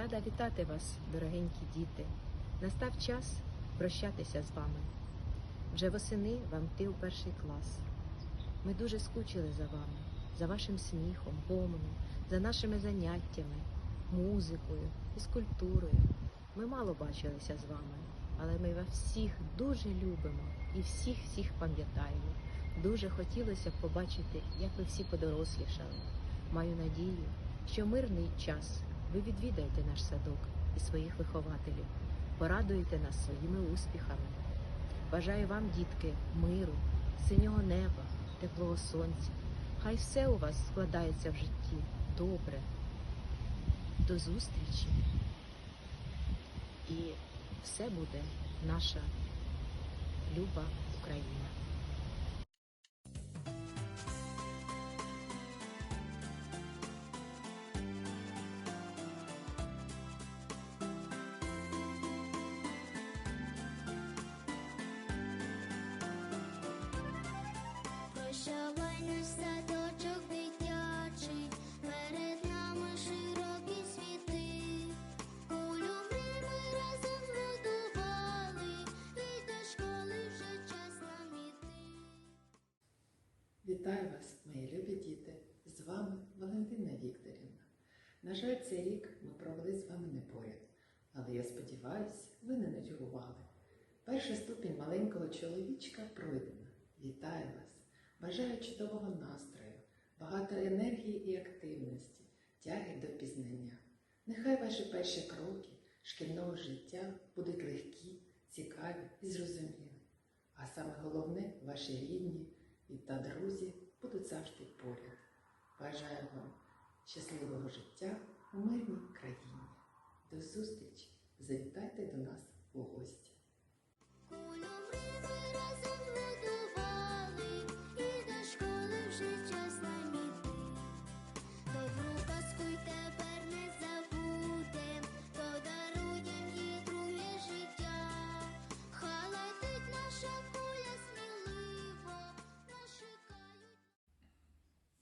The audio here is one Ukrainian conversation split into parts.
Рада вітати вас, дорогенькі діти. Настав час прощатися з вами. Вже восени вам йти у перший клас. Ми дуже скучили за вами, за вашим сміхом, гомоном, за нашими заняттями, музикою, фізкультурою. Ми мало бачилися з вами, але ми вас всіх дуже любимо і всіх всіх пам'ятаємо. Дуже хотілося б побачити, як ви всі подорослішали. Маю надію, що мирний час ви відвідаєте наш садок і своїх вихователів, порадуєте нас своїми успіхами. Бажаю вам, дітки, миру, синього неба, теплого сонця. Хай все у вас складається в житті добре. До зустрічі. І все буде наша люба Україна. Прощавай наш садочок дитячий, перед нами широкі світи. Мрій ми разом будували, і до школи вже час нам. Вітаю вас, мої любі діти! З вами Валентина Вікторівна. На жаль, цей рік ми провели з вами не поряд, але я сподіваюся, ви не нудьгували. Перший ступінь маленького чоловічка пройдено. Вітаю вас! Бажаю чудового настрою, багато енергії і активності, тяги до пізнання. Нехай ваші перші кроки шкільного життя будуть легкі, цікаві і зрозумілі. А саме головне, ваші рідні та друзі будуть завжди поряд. Бажаю вам щасливого життя у мирній країні. До зустрічі! Завітайте до нас у гості.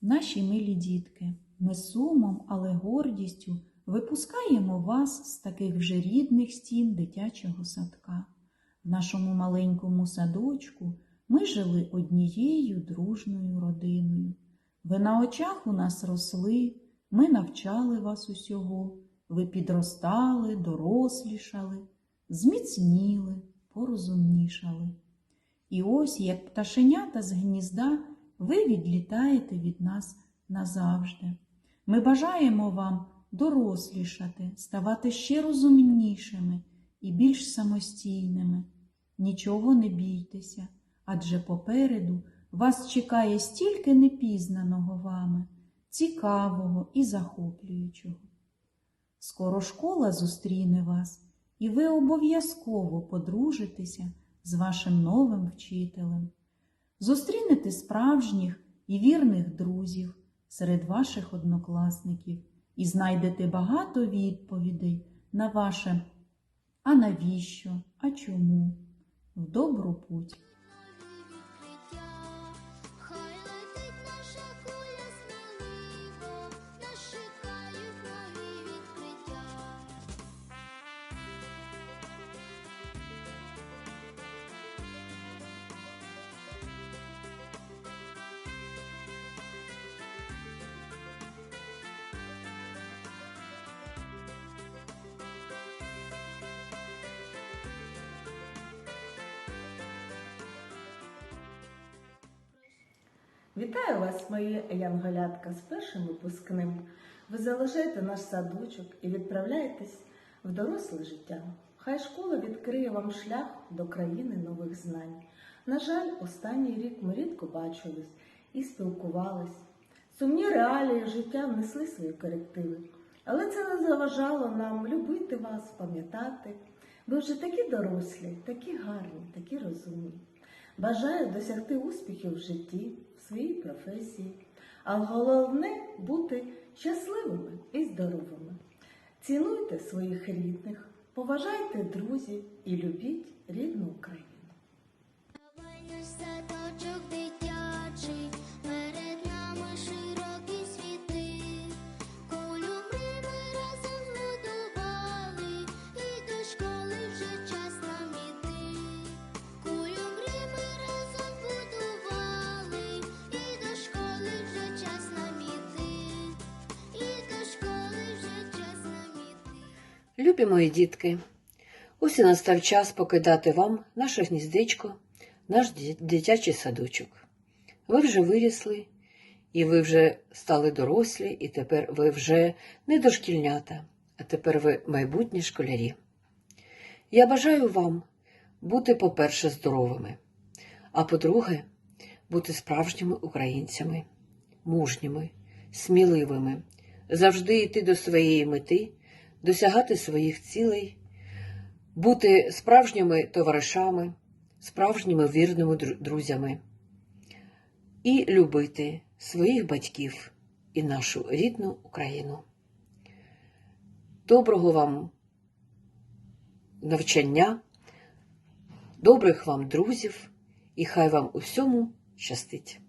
Наші милі дітки, ми сумом, але гордістю випускаємо вас з таких вже рідних стін дитячого садка. В нашому маленькому садочку ми жили однією дружною родиною. Ви на очах у нас росли, ми навчали вас усього, ви підростали, дорослішали, зміцніли, порозумнішали. І ось, як пташенята з гнізда, ви відлітаєте від нас назавжди. Ми бажаємо вам дорослішати, ставати ще розумнішими і більш самостійними. Нічого не бійтеся, адже попереду вас чекає стільки непізнаного вами, цікавого і захоплюючого. Скоро школа зустріне вас, і ви обов'язково подружитеся з вашим новим вчителем. Зустрінете справжніх і вірних друзів серед ваших однокласників і знайдете багато відповідей на ваше а навіщо, а чому в добру путь. Вітаю вас, мої янголятка, з першим випускним. Ви залишаєте наш садочок і відправляєтесь в доросле життя. Хай школа відкриє вам шлях до країни нових знань. На жаль, останній рік ми рідко бачились і спілкувались. Сумні реалії життя внесли свої корективи, але це не заважало нам любити вас, пам'ятати. Ви вже такі дорослі, такі гарні, такі розумні. Бажаю досягти успіхів в житті, своїй професії, а головне бути щасливими і здоровими. Цінуйте своїх рідних, поважайте друзів і любіть рідну Україну. Дитячий, Любі мої дітки, ось і настав час покидати вам наше гніздечко, наш дитячий садочок. Ви вже вирісли, і ви вже стали дорослі, і тепер ви вже не дошкільнята, а тепер ви майбутні школярі. Я бажаю вам бути, по-перше, здоровими, а по-друге, бути справжніми українцями, мужніми, сміливими, завжди йти до своєї мети, досягати своїх цілей, бути справжніми товаришами, справжніми вірними друзями і любити своїх батьків і нашу рідну Україну. Доброго вам навчання, добрих вам друзів, і хай вам у всьому щастить.